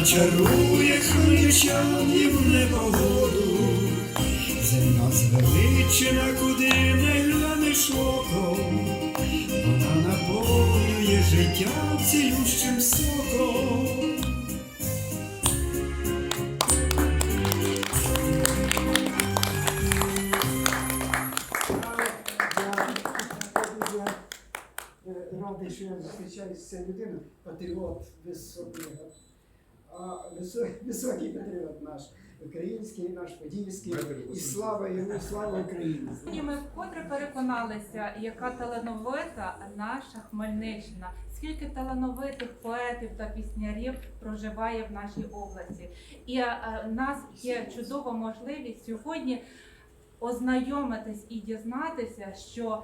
начарує хмельничан в непогоду. Земна звеличена, куди не глянеш оком, вона наповнює життя цілющим соком. Радий, що я зустрічаюся з цією людиною. Патріот високий, а, високий, високий патріот наш, український, наш подільський. І слава йому, слава Україні. Сьогодні ми вкотре переконалися, яка талановита наша Хмельниччина, скільки талановитих поетів та піснярів проживає в нашій області. І е, в нас є чудова можливість сьогодні ознайомитись і дізнатися, що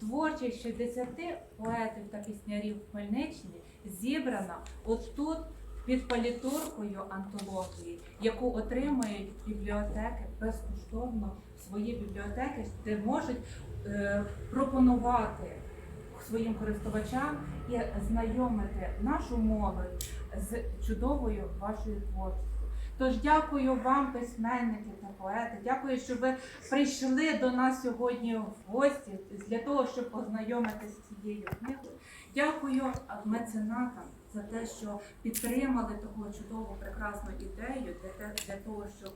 творчість 60 поетів та піснярів Хмельниччини зібрана отут під палітуркою антології, яку отримують бібліотеки безкоштовно свої бібліотеки, де можуть е, пропонувати своїм користувачам і знайомити нашу молодь з чудовою вашою творчістю. Тож дякую вам, письменники та поети. Дякую, що ви прийшли до нас сьогодні в гості для того, щоб познайомитися з цією книгою. Дякую меценатам за те, що підтримали таку чудову прекрасну ідею для, те, для того, щоб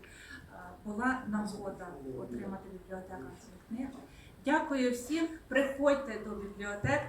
була нагода отримати бібліотекам цю книгу. Дякую всім. Приходьте до бібліотек,